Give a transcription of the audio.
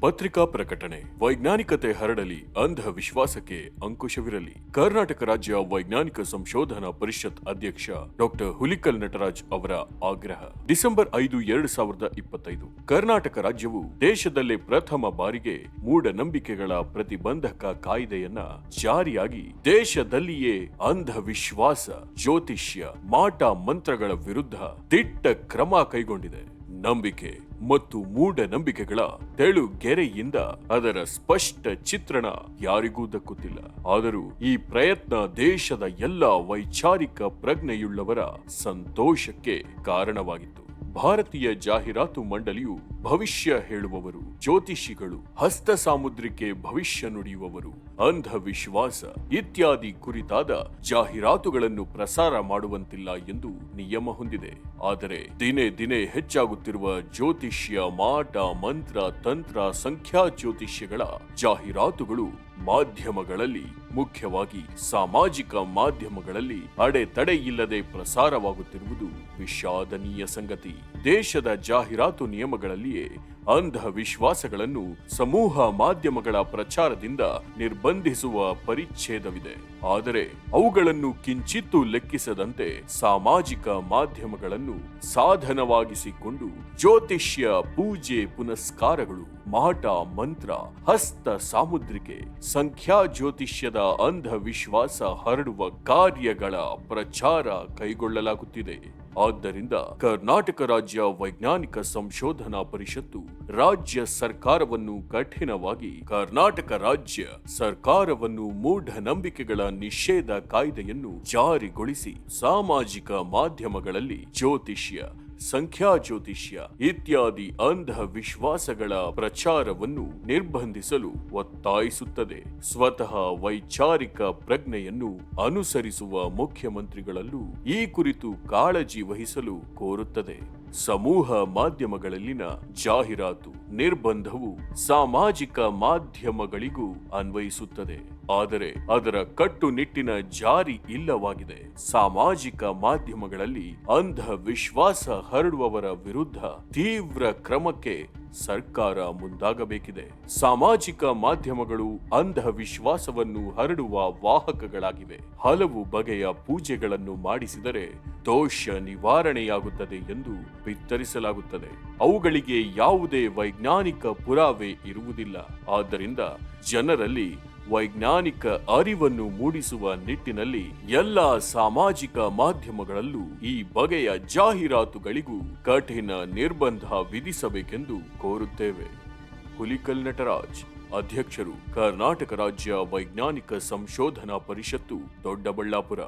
ಪತ್ರಿಕಾ ಪ್ರಕಟಣೆ. ವೈಜ್ಞಾನಿಕತೆ ಹರಡಲಿ ಅಂಧ ವಿಶ್ವಾಸಕ್ಕೆ ಅಂಕುಶವಿರಲಿ. ಕರ್ನಾಟಕ ರಾಜ್ಯ ವೈಜ್ಞಾನಿಕ ಸಂಶೋಧನಾ ಪರಿಷತ್ ಅಧ್ಯಕ್ಷ ಡಾಕ್ಟರ್ ಹುಲಿಕಲ್ ನಟರಾಜ್ ಅವರ ಆಗ್ರಹ. ಡಿಸೆಂಬರ್ ಐದು, ಎರಡು ಸಾವಿರದ ಇಪ್ಪತ್ತೈದು. ಕರ್ನಾಟಕ ರಾಜ್ಯವು ದೇಶದಲ್ಲೇ ಪ್ರಥಮ ಬಾರಿಗೆ ಮೂಢನಂಬಿಕೆಗಳ ಪ್ರತಿಬಂಧಕ ಕಾಯ್ದೆಯನ್ನ ಜಾರಿಯಾಗಿ ದೇಶದಲ್ಲಿಯೇ ಅಂಧವಿಶ್ವಾಸ, ಜ್ಯೋತಿಷ್ಯ, ಮಾಟ ಮಂತ್ರಗಳ ವಿರುದ್ಧ ದಿಟ್ಟ ಕ್ರಮ ಕೈಗೊಂಡಿದೆ. ನಂಬಿಕೆ ಮತ್ತು ಮೂಢನಂಬಿಕೆಗಳ ತೆಳುಗೆರೆಯಿಂದ ಅದರ ಸ್ಪಷ್ಟ ಚಿತ್ರಣ ಯಾರಿಗೂ ದಕ್ಕುತ್ತಿಲ್ಲ. ಆದರೂ ಈ ಪ್ರಯತ್ನ ದೇಶದ ಎಲ್ಲ ವೈಚಾರಿಕ ಪ್ರಜ್ಞೆಯುಳ್ಳವರ ಸಂತೋಷಕ್ಕೆ ಕಾರಣವಾಗಿತ್ತು. ಭಾರತೀಯ ಜಾಹೀರಾತು ಮಂಡಳಿಯು ಭವಿಷ್ಯ ಹೇಳುವವರು, ಜ್ಯೋತಿಷಿಗಳು, ಹಸ್ತ ಸಾಮುದ್ರಿಕೆ ಭವಿಷ್ಯ ನುಡಿಯುವವರು, ಅಂಧವಿಶ್ವಾಸ ಇತ್ಯಾದಿ ಕುರಿತಾದ ಜಾಹೀರಾತುಗಳನ್ನು ಪ್ರಸಾರ ಮಾಡುವಂತಿಲ್ಲ ಎಂದು ನಿಯಮ ಹೊಂದಿದೆ. ಆದರೆ ದಿನೇ ದಿನೇ ಹೆಚ್ಚಾಗುತ್ತಿರುವ ಜ್ಯೋತಿಷ್ಯ, ಮಾಟ, ಮಂತ್ರ, ತಂತ್ರ, ಸಂಖ್ಯಾ ಜ್ಯೋತಿಷ್ಯಗಳ ಜಾಹೀರಾತುಗಳು ಮಾಧ್ಯಮಗಳಲ್ಲಿ ಮುಖ್ಯವಾಗಿ ಸಾಮಾಜಿಕ ಮಾಧ್ಯಮಗಳಲ್ಲಿ ಅಡೆತಡೆ ಇಲ್ಲದೆ ಪ್ರಸಾರವಾಗುತ್ತಿರುವುದು ವಿಷಾದನೀಯ ಸಂಗತಿ. ದೇಶದ ಜಾಹೀರಾತು ನಿಯಮಗಳಲ್ಲಿಯೇ ಅಂಧವಿಶ್ವಾಸಗಳನ್ನು ಸಮೂಹ ಮಾಧ್ಯಮಗಳ ಪ್ರಚಾರದಿಂದ ನಿರ್ಬಂಧಿಸುವ ಪರಿಚ್ಛೇದವಿದೆ. ಆದರೆ ಅವುಗಳನ್ನು ಕಿಂಚಿತ್ತೂ ಲೆಕ್ಕಿಸದಂತೆ ಸಾಮಾಜಿಕ ಮಾಧ್ಯಮಗಳನ್ನು ಸಾಧನವಾಗಿಸಿಕೊಂಡು ಜ್ಯೋತಿಷ್ಯ ಪೂಜೆ ಪುನಸ್ಕಾರಗಳು ಮಾಟ ಮಂತ್ರ, ಹಸ್ತ ಸಾಮುದ್ರಿಕೆ, ಸಂಖ್ಯಾ ಜ್ಯೋತಿಷ್ಯದ ಅಂಧವಿಶ್ವಾಸ ಹರಡುವ ಕಾರ್ಯಗಳ ಪ್ರಚಾರ ಕೈಗೊಳ್ಳಲಾಗುತ್ತಿದೆ. ಆದ್ದರಿಂದ ಕರ್ನಾಟಕ ರಾಜ್ಯ ವೈಜ್ಞಾನಿಕ ಸಂಶೋಧನಾ ಪರಿಷತ್ತು ರಾಜ್ಯ ಸರ್ಕಾರವನ್ನು ಕಠಿಣವಾಗಿ, ಕರ್ನಾಟಕ ರಾಜ್ಯ ಸರ್ಕಾರವನ್ನು ಮೂಢನಂಬಿಕೆಗಳ ನಿಷೇಧ ಕಾಯ್ದೆಯನ್ನು ಜಾರಿಗೊಳಿಸಿ ಸಾಮಾಜಿಕ ಮಾಧ್ಯಮಗಳಲ್ಲಿ ಜ್ಯೋತಿಷ್ಯ ಸಂಖ್ಯಾ ಜ್ಯೋತಿಷ್ಯ ಇತ್ಯಾದಿ ಅಂಧವಿಶ್ವಾಸಗಳ ಪ್ರಚಾರವನ್ನು ನಿರ್ಬಂಧಿಸಲು ಒತ್ತಾಯಿಸುತ್ತದೆ. ಸ್ವತಃ ವೈಚಾರಿಕ ಪ್ರಜ್ಞೆಯನ್ನು ಅನುಸರಿಸುವ ಮುಖ್ಯಮಂತ್ರಿಗಳಲ್ಲೂ ಈ ಕುರಿತು ಕಾಳಜಿ ವಹಿಸಲು ಕೋರುತ್ತದೆ. ಸಮೂಹ ಮಾಧ್ಯಮಗಳಲ್ಲಿನ ಜಾಹೀರಾತು ನಿರ್ಬಂಧವು ಸಾಮಾಜಿಕ ಮಾಧ್ಯಮಗಳಿಗೂ ಅನ್ವಯಿಸುತ್ತದೆ. ಆದರೆ ಅದರ ಕಟ್ಟುನಿಟ್ಟಿನ ಜಾರಿ ಇಲ್ಲವಾಗಿದೆ. ಸಾಮಾಜಿಕ ಮಾಧ್ಯಮಗಳಲ್ಲಿ ಅಂಧವಿಶ್ವಾಸ ಹರಡುವವರ ವಿರುದ್ಧ ತೀವ್ರ ಕ್ರಮಕ್ಕೆ ಸರ್ಕಾರ ಮುಂದಾಗಬೇಕಿದೆ. ಸಾಮಾಜಿಕ ಮಾಧ್ಯಮಗಳು ಅಂಧವಿಶ್ವಾಸವನ್ನು ಹರಡುವ ವಾಹಕಗಳಾಗಿವೆ. ಹಲವು ಬಗೆಯ ಪೂಜೆಗಳನ್ನು ಮಾಡಿಸಿದರೆ ದೋಷ ನಿವಾರಣೆಯಾಗುತ್ತದೆ ಎಂದು ಬಿತ್ತರಿಸಲಾಗುತ್ತದೆ. ಅವುಗಳಿಗೆ ಯಾವುದೇ ವೈಜ್ಞಾನಿಕ ಪುರಾವೆ ಇರುವುದಿಲ್ಲ. ಆದ್ದರಿಂದ ಜನರಲ್ಲಿ ವೈಜ್ಞಾನಿಕ ಅರಿವನ್ನು ಮೂಡಿಸುವ ನಿಟ್ಟಿನಲ್ಲಿ ಎಲ್ಲ ಸಾಮಾಜಿಕ ಮಾಧ್ಯಮಗಳಲ್ಲೂ ಈ ಬಗೆಯ ಜಾಹೀರಾತುಗಳಿಗೂ ಕಠಿಣ ನಿರ್ಬಂಧ ವಿಧಿಸಬೇಕೆಂದು ಕೋರುತ್ತೇವೆ. ಹುಲಿಕಲ್ ನಟರಾಜ್, ಅಧ್ಯಕ್ಷರು ಕರ್ನಾಟಕ ರಾಜ್ಯ ವೈಜ್ಞಾನಿಕ ಸಂಶೋಧನಾ ಪರಿಷತ್ತು, ದೊಡ್ಡಬಳ್ಳಾಪುರ.